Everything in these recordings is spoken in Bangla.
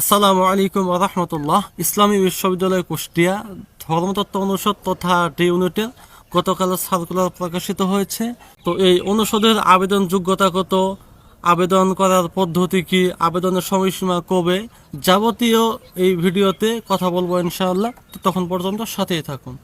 আসসালামু আলাইকুম রহমতুল্লাহ। ইসলামী বিশ্ববিদ্যালয় কুষ্টিয়া ধর্মতত্ত্ব অনুষদ তথা ডি ইউনিটের গতকাল সার্কুলার প্রকাশিত হয়েছে। তো এই অনুষদের আবেদন যোগ্যতা কত আবেদন করার পদ্ধতি কি, আবেদনের সময়সীমা কবে, যাবতীয় এই ভিডিওতে কথা বলব ইনশাআল্লাহ। তো তখন পর্যন্ত সাথেই থাকুন।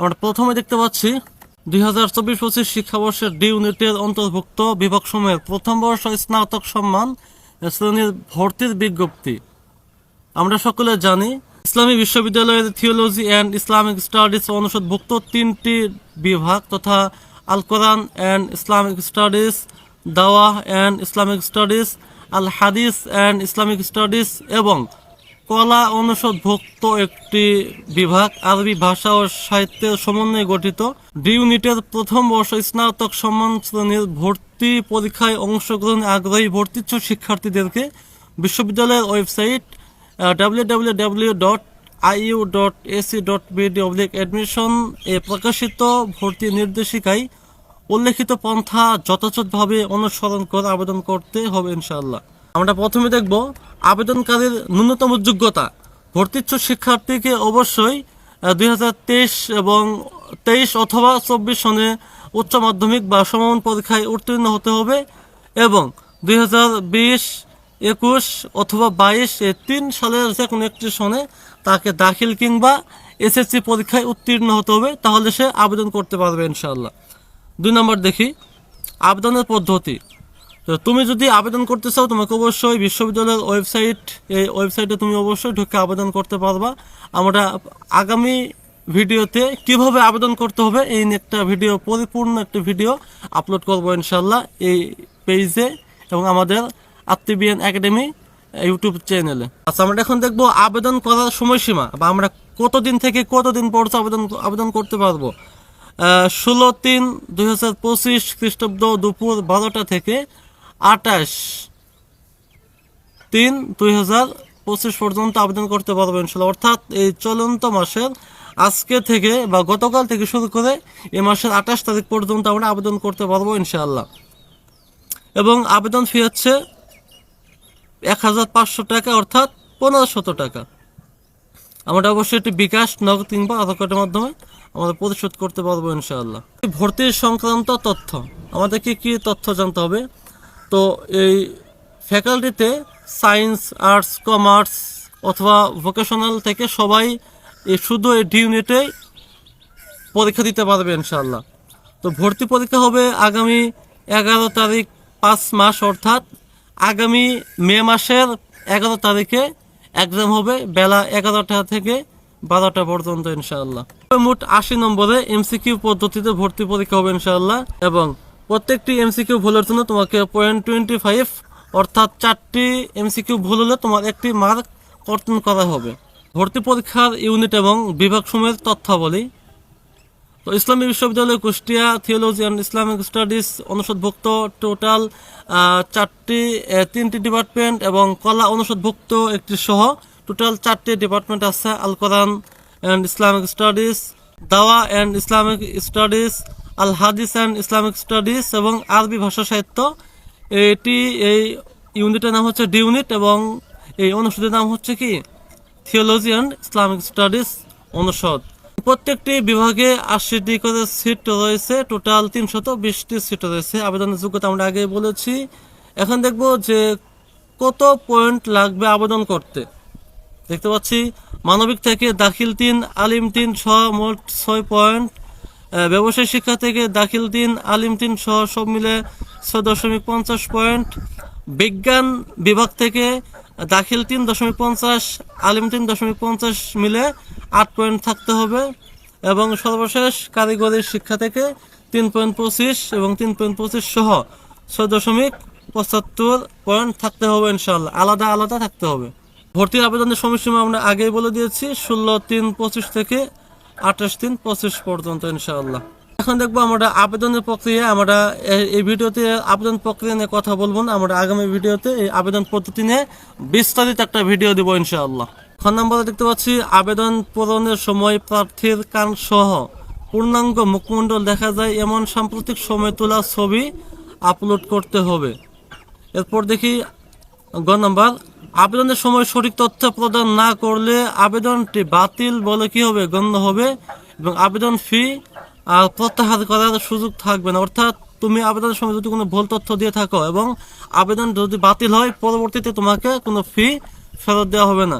আমরা প্রথমে দেখতে পাচ্ছি, দুই হাজার চব্বিশ পঁচিশ শিক্ষাবর্ষের ডি ইউনিটের অন্তর্ভুক্ত বিভাগ সময়ের প্রথম বর্ষ স্নাতক সম্মান শ্রেণির ভর্তির বিজ্ঞপ্তি। আমরা সকলে জানি, ইসলামী বিশ্ববিদ্যালয়ের থিওলজি অ্যান্ড ইসলামিক স্টাডিজ অনুষদভুক্ত তিনটি বিভাগ তথা আল কোরআন অ্যান্ড ইসলামিক স্টাডিজ দাওয়া অ্যান্ড ইসলামিক স্টাডিজ আল হাদিস অ্যান্ড ইসলামিক স্টাডিজ এবং কলা অনুষদভুক্ত একটি বিভাগ, আরবি ভাষা ও সাহিত্যের সমন্বয়ে গঠিত। ডি ইউনিটের প্রথম বর্ষ স্নাতক সম্মান শ্রেণির ভর্তি পরীক্ষায় অংশগ্রহণে আগ্রহী ভর্তিচ্ছ শিক্ষার্থীদেরকে বিশ্ববিদ্যালয়ের website W W W dot IU dot AC dot এ প্রকাশিত ভর্তি নির্দেশিকায় উল্লেখিত পন্থা যথাযথভাবে অনুসরণ করে আবেদন করতে হবে ইনশাআল্লাহ। আমরা প্রথমে দেখব আবেদনকারীর ন্যূনতম যোগ্যতা। ভর্তিচ্ছ শিক্ষার্থীকে অবশ্যই দুই হাজার তেইশ এবং তেইশ অথবা চব্বিশ সনে উচ্চ মাধ্যমিক বা সমান পরীক্ষায় উত্তীর্ণ হতে হবে এবং দুই একুশ অথবা বাইশ এ তিন সালের যে কোনো একটি সনে তাকে দাখিল কিংবা এসএসসি পরীক্ষায় উত্তীর্ণ হতে হবে, তাহলে সে আবেদন করতে পারবে ইনশাল্লাহ দুই নম্বর দেখি, আবেদনের পদ্ধতি। তো তুমি যদি আবেদন করতে চাও, তোমাকে অবশ্যই বিশ্ববিদ্যালয়ের ওয়েবসাইট, এই ওয়েবসাইটে তুমি অবশ্যই ঢুকে আবেদন করতে পারবা। আমরা আগামী ভিডিওতে কীভাবে আবেদন করতে হবে, এই একটা ভিডিও, পরিপূর্ণ একটা ভিডিও আপলোড করব ইনশাল্লাহ এই পেজে এবং আমাদের আত্মবিয়ান একাডেমি ইউটিউব চ্যানেলে। আচ্ছা আমরা এখন দেখব আবেদন করার সময়সীমা বা আমরা কতদিন থেকে কতদিন পর্যন্ত আবেদন আবেদন করতে পারব। ষোলো তিন দুই হাজার পঁচিশ খ্রিস্টাব্দ দুপুর বারোটা থেকে আটাশ তিন দুই হাজার পঁচিশ পর্যন্ত আবেদন করতে পারব ইনশাল্লাহ। অর্থাৎ এই চলন্ত মাসের আজকে থেকে বা গতকাল থেকে শুরু করে এই মাসের আঠাশ তারিখ পর্যন্ত আমরা আবেদন করতে পারব ইনশাআল্লাহ। এবং আবেদন ফি হচ্ছে এক হাজার পাঁচশো টাকা, অর্থাৎ পনেরোশত টাকা। আমরা অবশ্যই একটি বিকাশ, নগদ কিংবা আধার কার্ডের মাধ্যমে আমরা পরিশোধ করতে পারব ইনশাআল্লাহ। ভর্তির সংক্রান্ত তথ্য, আমাদেরকে কি তথ্য জানতে হবে? তো এই ফ্যাকাল্টিতে সায়েন্স, আর্টস, কমার্স অথবা ভোকেশনাল থেকে সবাই শুধু এই ডি পরীক্ষা দিতে পারবে ইনশাল্লাহ তো ভর্তি পরীক্ষা হবে আগামী এগারো তারিখ পাঁচ মাস, অর্থাৎ আগামী মে মাসের এগারো তারিখে এক্সাম হবে বেলা এগারোটা থেকে বারোটা পর্যন্ত ইনশাআল্লাহ। মোট আশি নম্বরে এমসিকিউ পদ্ধতিতে ভর্তি পরীক্ষা হবে ইনশাআল্লাহ এবং প্রত্যেকটি এমসিকিউ ভুলের জন্য তোমাকে পয়েন্ট টোয়েন্টি ফাইভ অর্থাৎ চারটি এমসিকিউ ভুল হলে তোমার একটি মার্ক কর্তন করা হবে। ভর্তি পরীক্ষার ইউনিট এবং বিভাগ সময়ের তথ্যাবলী। তো ইসলামী বিশ্ববিদ্যালয় Kushtia theology and Islamic studies অনুষদভুক্ত total চারটি তিনটি ডিপার্টমেন্ট এবং কলা অনুষদভুক্ত একটি সহ টোটাল চারটি ডিপার্টমেন্ট আছে আল কোরআন অ্যান্ড ইসলামিক স্টাডিজ দাওয়া অ্যান্ড ইসলামিক স্টাডিজ আল হাদিস অ্যান্ড ইসলামিক স্টাডিজ এবং আরবি ভাষা সাহিত্য। এটি এই ইউনিটের নাম হচ্ছে ডি ইউনিট এবং এই অনুষদের নাম হচ্ছে কি? থিওলজি অ্যান্ড ইসলামিক স্টাডিজ অনুষদ। প্রত্যেকটি বিভাগে আশিটি করে সিট রয়েছে। টোটাল তিনশত বিশটি সিট রয়েছে। আবেদনের যোগ্যতা আমরা আগে বলেছি। এখন দেখব যে কত পয়েন্ট লাগবে আবেদন করতে। দেখতে পাচ্ছি, মানবিক থেকে দাখিল তিন, আলিম তিন ছ মোট ছয় পয়েন্ট। ব্যবসায় শিক্ষা থেকে দাখিল তিন আলিম তিন সহ সব মিলে ছয় দশমিক পঞ্চাশ পয়েন্ট। বিজ্ঞান বিভাগ থেকে দাখিল তিন দশমিক পঞ্চাশ, আলিম তিন দশমিক পঞ্চাশ মিলে আট পয়েন্ট থাকতে হবে এবং সর্বশেষ কারিগরি শিক্ষা থেকে তিন পয়েন্ট পঁচিশ এবং তিন পয়েন্ট পঁচিশ সহ ছয় দশমিক পঁচাত্তর পয়েন্ট থাকতে হবে ইনশাল্লাহ আলাদা আলাদা থাকতে হবে। ভর্তির আবেদনের সময়সীমা আমরা আগেই বলে দিয়েছি, ষোলো তিন পঁচিশ থেকে আঠাশ তিন পঁচিশ পর্যন্ত ইনশাআল্লাহ। এখন দেখব আমরা আবেদনের প্রক্রিয়া, আমরা এই ভিডিওতে আবেদন প্রক্রিয়া নিয়ে কথা বলব আমরা আগামী ভিডিওতে এই আবেদন পদ্ধতি নিয়ে বিস্তারিত একটা ভিডিও দেবো ইনশাআল্লাহ। ফোন নম্বরে দেখতে পাচ্ছি, আবেদন পূরণের সময় প্রার্থীর কান সহ পূর্ণাঙ্গ মুখমণ্ডল দেখা যায়, এমন সাম্প্রতিক সময় তোলা ছবি আপলোড করতে হবে। এরপর দেখি গ নাম্বার, আবেদনের সময় সঠিক তথ্য প্রদান না করলে আবেদনটি বাতিল বলে কি হবে? গণ্য হবে এবং আবেদন ফি আর প্রত্যাহার করার সুযোগ থাকবে না। অর্থাৎ তুমি আবেদনের সময় যদি কোনো ভুল তথ্য দিয়ে থাকো এবং আবেদন যদি বাতিল হয়, পরবর্তীতে তোমাকে কোনো ফি ফেরত দেওয়া হবে না।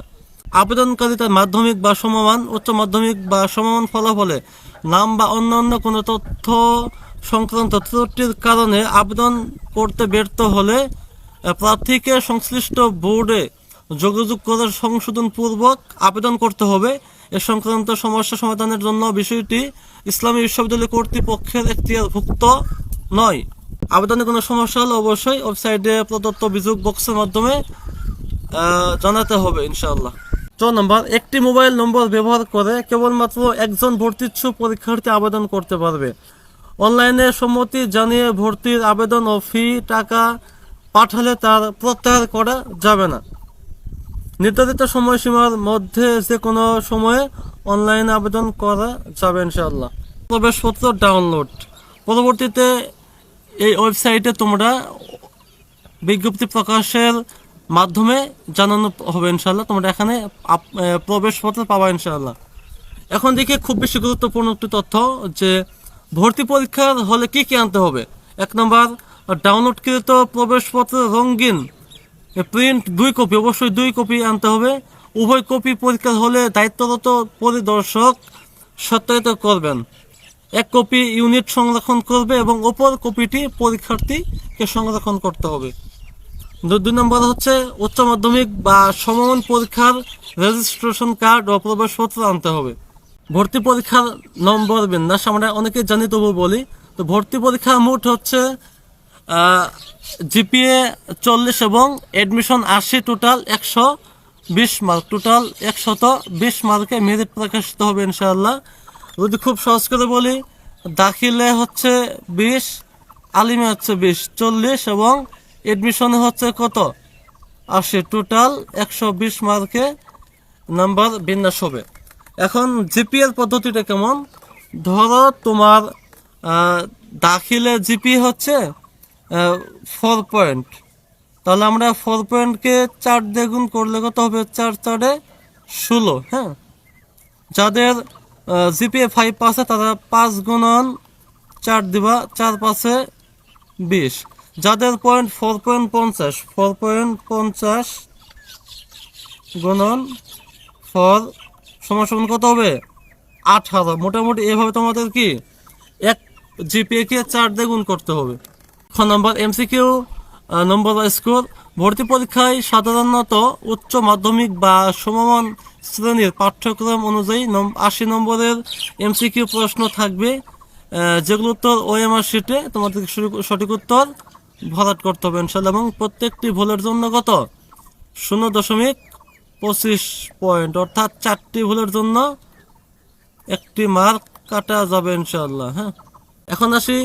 আবেদনকারী তার মাধ্যমিক বা সমমান, উচ্চ মাধ্যমিক বা সমমান ফলাফলে নাম বা অন্যান্য কোনো তথ্য সংক্রান্ত ত্রুটির কারণে আবেদন করতে ব্যর্থ হলে প্রার্থীকে সংশ্লিষ্ট বোর্ডে যোগাযোগ করে সংশোধন পূর্বক আবেদন করতে হবে। এ সংক্রান্ত সমস্যা সমাধানের জন্য বিষয়টি ইসলামী বিশ্ববিদ্যালয় কর্তৃপক্ষের এখতিয়ারভুক্ত নয়। আবেদনে কোনো সমস্যা হলে অবশ্যই ওয়েবসাইটে প্রদত্ত অভিযোগ বক্সের মাধ্যমে জানাতে হবে ইনশাআল্লাহ। চ নম্বর, একটি মোবাইল নম্বর ব্যবহার করে কেবলমাত্র একজন ভর্তিচ্ছু পরীক্ষার্থী আবেদন করতে পারবে। অনলাইনে সম্মতি জানিয়ে ভর্তির আবেদন ও ফি, টাকা পাঠালে তার প্রত্যাহার করা যাবে না। নির্ধারিত সময়সীমার মধ্যে যে কোনো সময়ে অনলাইন আবেদন করা যাবে ইনশাআল্লাহ। প্রবেশপত্র ডাউনলোড। পরবর্তীতে এই ওয়েবসাইটে তোমরা বিজ্ঞপ্তি প্রকাশের মাধ্যমে জানানো হবে ইনশাল্লাহ তোমরা এখানে প্রবেশপত্র পাবা ইনশাল্লাহ এখন দেখি খুব বেশি গুরুত্বপূর্ণ একটি তথ্য যে ভর্তি পরীক্ষার হলে কি কি আনতে হবে। এক নম্বর ডাউনলোডকৃত প্রবেশপত্র রঙিন প্রিন্ট দুই কপি অবশ্যই দুই কপি আনতে হবে। উভয় কপি পরীক্ষার হলে দায়িত্বরত পরিদর্শক সত্যায়িত করবেন। এক কপি ইউনিট সংরক্ষণ করবে এবং অপর কপিটি পরীক্ষার্থীকে সংরক্ষণ করতে হবে। দুই নম্বর হচ্ছে উচ্চ মাধ্যমিক বা সমমান পরীক্ষার রেজিস্ট্রেশন কার্ড ও প্রবেশপত্র আনতে হবে। ভর্তি পরীক্ষার নম্বর বিন্যাস আমরা অনেকে জানি তবু বলি। তো ভর্তি পরীক্ষা মোট হচ্ছে জিপিএ চল্লিশ এবং এডমিশন আশি টোটাল একশো বিশ মার্ক টোটাল একশত বিশ মার্কে মেরিট প্রকাশিত হবে ইনশাআল্লাহ। যদি খুব সহজ করে বলি, দাখিলে হচ্ছে বিশ, আলিমে হচ্ছে বিশ, চল্লিশ এবং এডমিশনে হচ্ছে কত? আশি টোটাল একশো বিশ মার্কে নাম্বার বিন্যাস হবে। এখন জিপিএর পদ্ধতিটা কেমন? ধরো তোমার দাখিলে জিপি হচ্ছে ফোর পয়েন্ট তাহলে আমরা ফোর পয়েন্টকে চার দিয়ে করলে কত হবে? চার চারে ষোলো হ্যাঁ? যাদের জিপিএ ফাইভ পাশে তারা পাঁচ গুণন চার দিবা, চার পাশে বিশ। যাদের পয়েন্ট ফোর পয়েন্ট পঞ্চাশ ফোর পয়েন্ট পঞ্চাশ গুণন ফর সমান কত হবে? আঠারো। মোটামুটি এভাবে তোমাদের কি? এক জিপিএ কে চার দিয়ে করতে হবে। নম্বর এমসিকিউ নম্বর স্কোর ভর্তি পরীক্ষায় সাধারণত উচ্চ মাধ্যমিক বা সমমান শ্রেণির পাঠ্যক্রম অনুযায়ী আশি নম্বরের এমসিকিউ প্রশ্ন থাকবে। যেগুলো উত্তর ওএমআর শিটে তোমাদের সঠিক উত্তর ভরাট করতে হবে ইনশাল্লাহ এবং প্রত্যেকটি ভুলের জন্য কত? শূন্য দশমিক পঁচিশ পয়েন্ট, অর্থাৎ চারটি ভুলের জন্য একটি মার্ক কাটা যাবে ইনশাল্লাহ হ্যাঁ? এখন আসি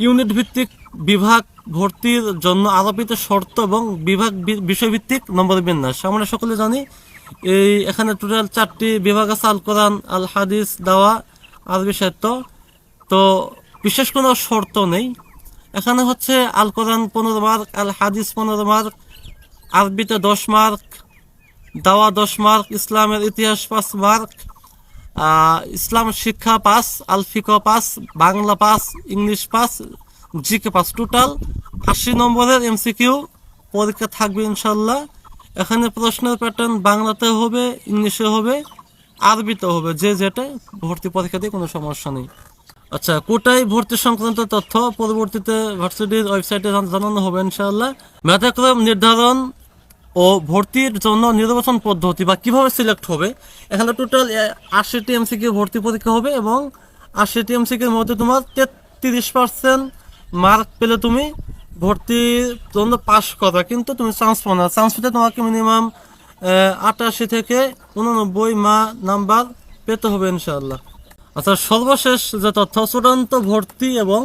ইউনিট ভিত্তিক বিভাগ ভর্তির জন্য আরোপিত শর্ত এবং বিভাগ বিষয়ভিত্তিক নম্বর বিন্যাস আমরা সকলে জানি, এই এখানে টোটাল চারটি বিভাগ আছে আল কোরআন আল হাদিস দাওয়া, আরবি সাহিত্য। তো বিশেষ কোনো শর্ত নেই। এখানে হচ্ছে আল কোরআন পনেরো মার্ক আল হাদিস পনেরো মার্ক, আরবিতে দশ মার্ক, দাওয়া দশ মার্ক, ইসলামের ইতিহাস পাঁচ মার্ক ইসলাম শিক্ষা pass আলফিক pass Bangla pass English pass GK pass total আশি নম্বরের এমসিকিউ পরীক্ষা থাকবে ইনশাল্লাহ এখানে প্রশ্নের প্যাটার্ন বাংলাতে হবে, ইংলিশে হবে, আরবিতে হবে, যে যেটা ভর্তি পরীক্ষাতে কোনো সমস্যা নেই। আচ্ছা কোটায় ভর্তি সংক্রান্ত তথ্য পরবর্তীতে ভার্সিটির ওয়েবসাইটে জান- জানানো হবে ইনশাআল্লাহ। মেধাক্রম নির্ধারণ ও ভর্তির জন্য নির্বাচন পদ্ধতি বা কীভাবে সিলেক্ট হবে, এখানে টোটাল আশিটি এমসিকে ভর্তি পরীক্ষা হবে এবং আশিটি এমসিকের মধ্যে তোমার তেত্রিশ পার্সেন্ট মার্ক পেলে তুমি ভর্তির জন্য পাস করা, কিন্তু তুমি চান্স পাও না। চান্স পেতে তোমাকে মিনিমাম আটাশি থেকে উননব্বই মা নাম্বার পেতে হবে ইনশাআল্লাহ। আচ্ছা সর্বশেষ যে তথ্য, চূড়ান্ত ভর্তি এবং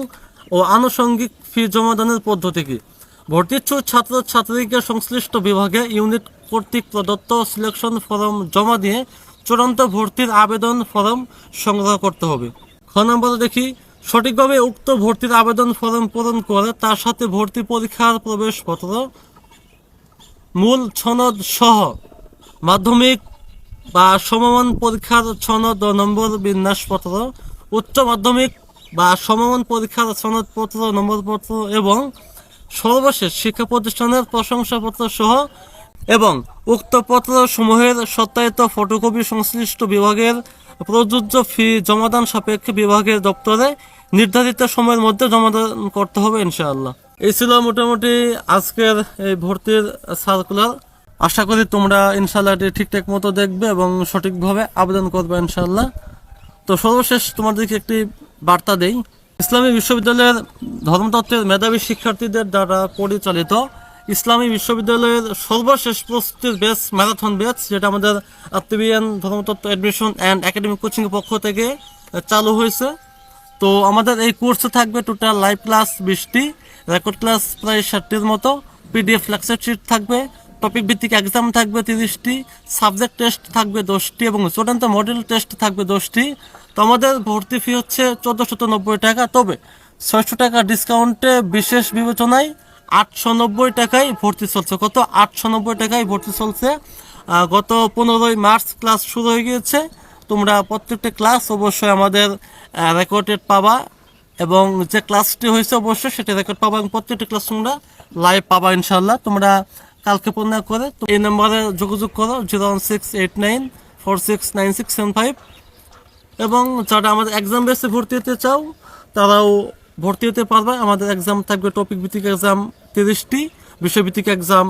ও আনুষঙ্গিক ফি জমাদানের পদ্ধতি কি? ভর্তিচ্ছু ছাত্র ছাত্রীকে সংশ্লিষ্ট বিভাগে ইউনিট কর্তৃক প্রদত্ত সিলেকশন ফর্ম জমা দিয়ে চূড়ান্ত ভর্তির আবেদন ফর্ম সংগ্রহ করতে হবে। খ নম্বরে দেখি সঠিকভাবে উক্ত ভর্তির আবেদন ফর্ম পূরণ করে তার সাথে ভর্তি পরীক্ষার প্রবেশপত্র, মূল সনদ সহ মাধ্যমিক বা সমমান পরীক্ষার সনদ ও নম্বর বিন্যাসপত্র, উচ্চ মাধ্যমিক বা সমমান পরীক্ষার সনদপত্র, নম্বরপত্র এবং সর্বশেষ শিক্ষা প্রতিষ্ঠানের প্রশংসাপত্র সহ এবং উক্ত পত্র সমূহের সত্যায়িত ফটোকপি সংশ্লিষ্ট বিভাগের প্রযোজ্য ফি জমাদান সাপেক্ষে বিভাগের দপ্তরে নির্ধারিত সময়ের মধ্যে জমাদান করতে হবে ইনশাআল্লাহ। এই ছিল মোটামুটি আজকের এই ভর্তির সার্কুলার আশা করি তোমরা ইনশাআল্লাহ এটি ঠিকঠাক মতো দেখবে এবং সঠিকভাবে আবেদন করবে ইনশাআল্লাহ। তো সর্বশেষ তোমাদেরকে একটি বার্তা দেই। ইসলামী বিশ্ববিদ্যালয়ের ধর্মতত্ত্বের মেধাবী শিক্ষার্থীদের দ্বারা পরিচালিত ইসলামী বিশ্ববিদ্যালয়ের সর্বশেষ প্রস্তুতির ব্যাচ, ম্যারাথন ব্যাচ, যেটা আমাদের আত্মবিয়ান ধর্মতত্ত্ব অ্যাডমিশন অ্যান্ড একাডেমিক কোচিং পক্ষ থেকে চালু হয়েছে। তো আমাদের এই কোর্সে থাকবে টোটাল লাইভ ক্লাস বিশটি রেকর্ড ক্লাস প্রায় ষাটটির মতো পিডিএফ লেকচার শিট থাকবে টপিক ভিত্তিক এক্সাম থাকবে তিরিশটি সাবজেক্ট টেস্ট থাকবে দশটি এবং চূড়ান্ত মডেল টেস্ট থাকবে দশটি। তো আমাদের ভর্তি ফি হচ্ছে চোদ্দোশত নব্বই টাকা, তবে ছয়শো টাকা ডিসকাউন্টে বিশেষ বিবেচনায় আটশো নব্বই টাকায় ভর্তি চলছে। কত আটশো নব্বই টাকায় ভর্তি চলছে। গত পনেরোই মার্চ ক্লাস শুরু হয়ে গিয়েছে। তোমরা প্রত্যেকটা ক্লাস অবশ্যই আমাদের রেকর্ডেড পাবা এবং যে ক্লাসটি হয়েছে অবশ্যই সেটা রেকর্ড পাবা এবং প্রত্যেকটা ক্লাস তোমরা লাইভ পাবা ইনশাল্লাহ তোমরা কালকে পূর্ণ করে তো এই নম্বরে যোগাযোগ করো, zero one six eight nine four six nine six seven five. এবং যারা আমাদের এক্সাম বেসে ভর্তি হতে চাও, তারাও ভর্তি হতে পারবে। আমাদের এক্সাম থাকবে টপিক ভিত্তিক এক্সাম তিরিশটি বিষয়ভিত্তিক এক্সাম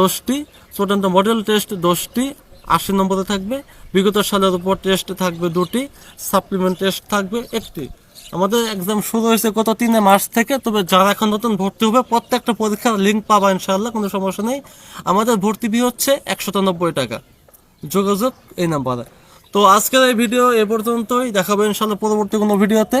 দশটি, চূড়ান্ত মডেল টেস্ট দশটি, আশি নম্বরে থাকবে। বিগত সালের উপর টেস্ট থাকবে দুটি সাপ্লিমেন্ট টেস্ট থাকবে একটি। আমাদের এক্সাম শুরু হয়েছে গত তিনে মার্চ থেকে, তবে যারা এখন নতুন ভর্তি হবে, প্রত্যেকটা পরীক্ষার লিঙ্ক পাবা ইনশাল্লাহ কোনো সমস্যা নেই। আমাদের ভর্তি ফি হচ্ছে একশো নব্বই টাকা। যোগাযোগ এই নাম্বারে। তো আজকের এই ভিডিও এ পর্যন্তই। দেখাবো ইনশাল্লাহ পরবর্তী কোনো ভিডিওতে